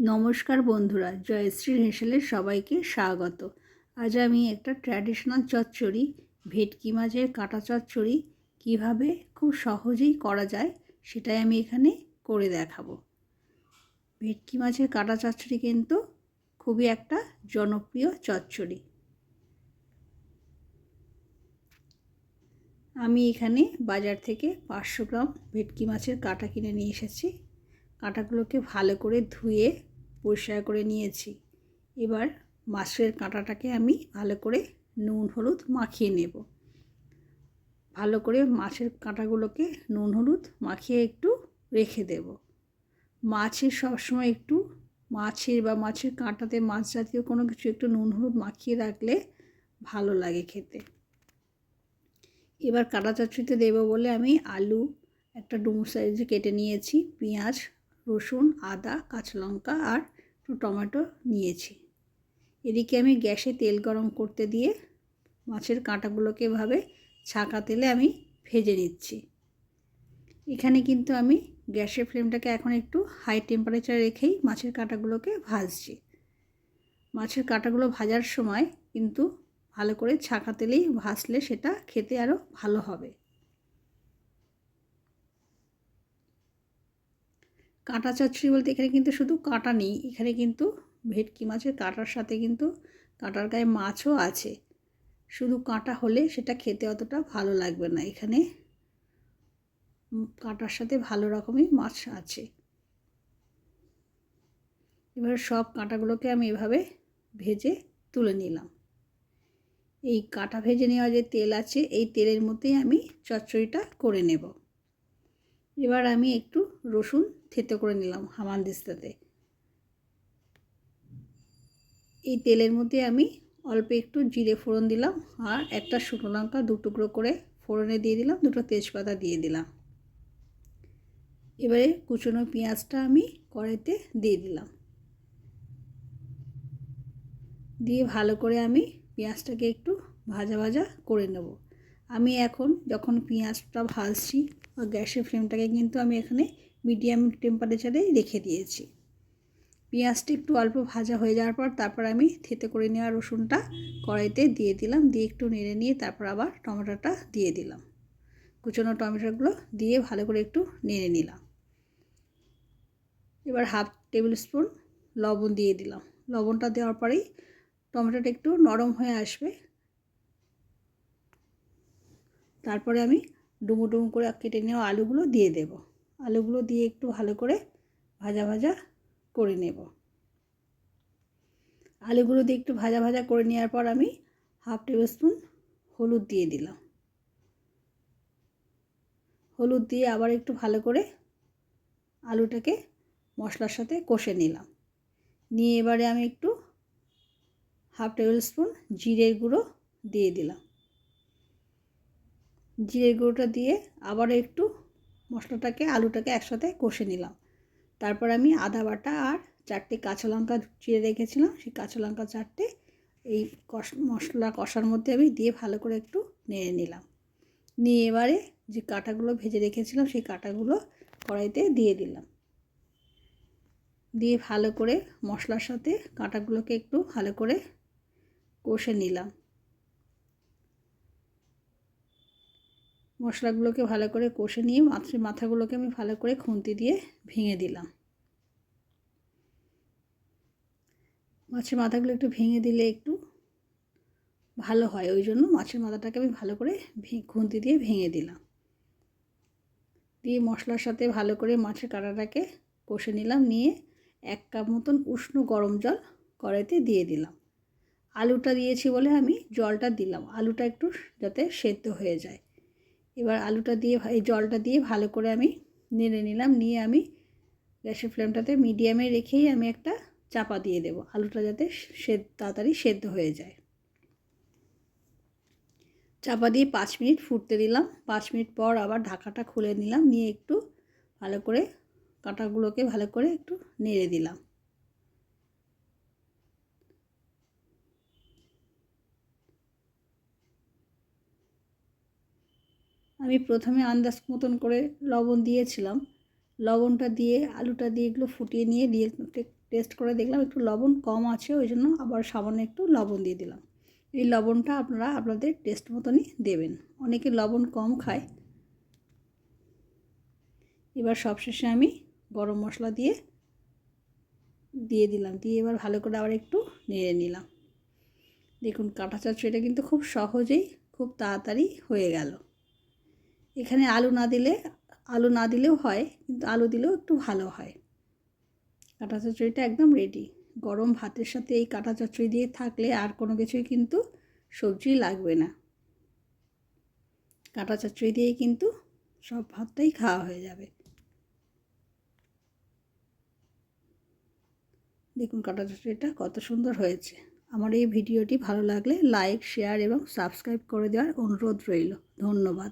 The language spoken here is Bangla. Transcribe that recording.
নমস্কার বন্ধুরা জয়শ্রী হেসেলের সবাইকে স্বাগত। আজ আমি একটা ট্র্যাডিশনাল চচ্চড়ি, ভেটকি মাছের কাটা চচ্চড়ি কীভাবে খুব সহজেই করা যায় সেটাই আমি এখানে করে দেখাবো। ভেটকি মাছের কাটা চচ্চড়ি কিন্তু খুবই একটা জনপ্রিয় চচ্চড়ি। আমি এখানে বাজার থেকে পাঁচশো গ্রাম ভেটকি মাছের কাটা কিনে নিয়ে এসেছি। কাঁটাগুলোকে ভালো করে ধুয়ে পরিষ্কার করে নিয়েছি। এবার মাছের কাঁটাটাকে আমি ভালো করে নুন, হলুদ মাখিয়ে নেব। ভালো করে মাছের কাঁটাগুলোকে নুন, হলুদ মাখিয়ে একটু রেখে দেব। মাছের সবসময় একটু মাছের বা মাছের কাঁটাতে মাছ জাতীয় কোনো কিছু একটু নুন, হলুদ মাখিয়ে রাখলে ভালো লাগে খেতে। এবার কাঁটা চচ্চড়িতে দেবো বলে আমি আলু, একটা ডুমুর সাইজে কেটে নিয়েছি, পেঁয়াজ রসুন, আদা, কাঁচা লঙ্কা আর একটু টমেটো নিয়েছি। এদিকে আমি গ্যাসে তেল গরম করতে দিয়ে মাছের কাঁটাগুলোকে এভাবে ছাঁকা তেলে আমি ভেজে নিচ্ছি। এখানে কিন্তু আমি গ্যাসের ফ্লেমটাকে এখন একটু হাই টেম্পারেচারে রেখেই মাছের কাঁটাগুলোকে ভাজছি। মাছের কাঁটাগুলো ভাজার সময় কিন্তু ভালো করে ছাঁকা তেলেই ভাজলে সেটা খেতে আরও ভালো হবে। কাঁটা চচ্চড়ি বলতে এখানে কিন্তু শুধু কাঁটা নেই, এখানে কিন্তু ভেটকি মাছের কাঁটার সাথে কিন্তু কাঁটার গায়ে মাছও আছে। শুধু কাঁটা হলে সেটা খেতে অতটা ভালো লাগবে না, এখানে কাঁটার সাথে ভালো রকমই মাছ আছে। এবার সব কাঁটাগুলোকে আমি এভাবে ভেজে তুলে নিলাম। এই কাঁটা ভেজে নেওয়া যে তেল আছে, এই তেলের মধ্যেই আমি চচ্চড়িটা করে নেব। এবার আমি একটু রসুন থেতো করে নিলাম হামান দিস্তাতে। এই তেলের মধ্যে আমি অল্প একটু জিরে ফোড়ন দিলাম আর একটা শুকনো লঙ্কা দু টুকরো করে ফোড়নে দিয়ে দিলাম, দুটো তেজপাতা দিয়ে দিলাম। এবারে কুচনো পেঁয়াজটা আমি কড়াইতে দিয়ে দিলাম। দিয়ে ভালো করে আমি পেঁয়াজটাকে একটু ভাজা ভাজা করে নেব। আমি এখন যখন পেঁয়াজটা ভাজছি গ্যাসের ফ্লেমটাকে কিন্তু আমি এখানে মিডিয়াম টেম্পারেচারে রেখে দিয়েছি। পেঁয়াজটা একটু অল্প ভাজা হয়ে যাওয়ার পর তারপর আমি থেতে করে নেওয়া রসুনটা কড়াইতে দিয়ে দিলাম, দিয়ে একটু নেড়ে নিয়ে তারপর আবার টমেটোটা দিয়ে দিলাম। কুচনো টমেটোগুলো দিয়ে ভালো করে একটু নেড়ে নিলাম। এবার হাফ টেবিল স্পুন লবণ দিয়ে দিলাম। লবণটা দেওয়ার পরেই টমেটোটা একটু নরম হয়ে আসবে। তারপরে আমি ডুমো ডুমো করে কেটে নেওয়া আলুগুলো দিয়ে দেব। আলুগুলো দিয়ে একটু ভালো করে ভাজা ভাজা করে নেব। আলুগুলো দিয়ে একটু ভাজা ভাজা করে নেওয়ার পর আমি হাফ টেবিল স্পুন হলুদ দিয়ে দিলাম। হলুদ দিয়ে আবার একটু ভালো করে আলুটাকে মশলার সাথে কষে নিলাম। নিয়ে এবারে আমি একটু হাফ টেবিল স্পুন জিরের গুঁড়ো দিয়ে দিলাম। জিরে গুঁড়োটা দিয়ে আবার একটু মশলাটাকে, আলুটাকে একসাথে কষে নিলাম। তারপর আমি আদা বাটা আর চারটে কাঁচা লঙ্কা চিড়ে রেখেছিলাম। সেই কাঁচা লঙ্কা চারটে এই কষ, মশলা কষার মধ্যে আমি দিয়ে ভালো করে একটু নেড়ে নিলাম। নিয়ে এবারে যে কাঁটাগুলো ভেজে রেখেছিলাম, সেই কাঁটাগুলো কড়াইতে দিয়ে দিলাম। দিয়ে ভালো করে মশলার সাথে কাঁটাগুলোকে একটু ভালো করে কষে নিলাম। মশলাগুলোকে ভালো করে কষে নিয়ে মাছের মাথাগুলোকে আমি ভালো করে খুন্তি দিয়ে ভেঙে দিলাম। মাছের মাথাগুলো একটু ভেঙে দিলে একটু ভালো হয়, ওই জন্য মাছের মাথাটাকে আমি ভালো করে খুন্তি দিয়ে ভেঙে দিলাম। দিয়ে মশলার সাথে ভালো করে মাছের কাঁটাটাকে কষে নিলাম, নিয়ে এক কাপ মতন উষ্ণ গরম জল কড়াইতে দিয়ে দিলাম। আলুটা দিয়েছি বলে আমি জলটা দিলাম, আলুটা একটু যাতে সেদ্ধ হয়ে যায়। এবার আলুটা দিয়ে এই জলটা দিয়ে ভালো করে আমি নেড়ে নিলাম। নিয়ে আমি গ্যাসের ফ্লেমটাতে মিডিয়ামে রেখেই আমি একটা চাপা দিয়ে দেব। আলুটা যাতে সেদ্ধ তাড়াতাড়ি সেদ্ধ হয়ে যায়। চাপা দিয়ে পাঁচ মিনিট ফুটতে দিলাম। পাঁচ মিনিট পর আবার ঢাকাটা খুলে নিলাম। নিয়ে একটু ভালো করে কাঁটাগুলোকে ভালো করে একটু নেড়ে দিলাম। আমি প্রথমে আন্দাজ মতন করে লবণ দিয়েছিলাম। লবণটা দিয়ে, আলুটা দিয়ে এগুলো ফুটিয়ে নিয়ে দিয়ে টেস্ট করে দেখলাম একটু লবণ কম আছে, ওই জন্য আবার সামান্য একটু লবণ দিয়ে দিলাম। এই লবণটা আপনারা আপনাদের টেস্ট মতনই দেবেন। অনেকে লবণ কম খায়। এবার সবশেষে আমি গরম মশলা দিয়ে দিয়ে দিলাম। দিয়ে এবার ভালো করে আবার একটু নেড়ে নিলাম। দেখুন কাঁটা চচ্চড়িটা কিন্তু খুব সহজেই, খুব তাড়াতাড়ি হয়ে গেল। এখানে আলু না দিলে, আলু না দিলেও হয়, কিন্তু আলু দিলেও একটু ভালো হয়। কাঁটা চচ্চড়িটা একদম রেডি গরম ভাতের সাথে এই কাঁটা চচ্চড়ি দিয়ে থাকলে আর কোনো কিছুই কিন্তু সবজি লাগবে না। কাঁটা চচ্চড়ি দিয়েই কিন্তু সব ভাতটাই খাওয়া হয়ে যাবে। দেখুন কাঁটা চচ্চড়িটা কত সুন্দর হয়েছে। আমার এই ভিডিওটি ভালো লাগলে লাইক, শেয়ার এবং সাবস্ক্রাইব করে দেওয়ার অনুরোধ রইল। ধন্যবাদ।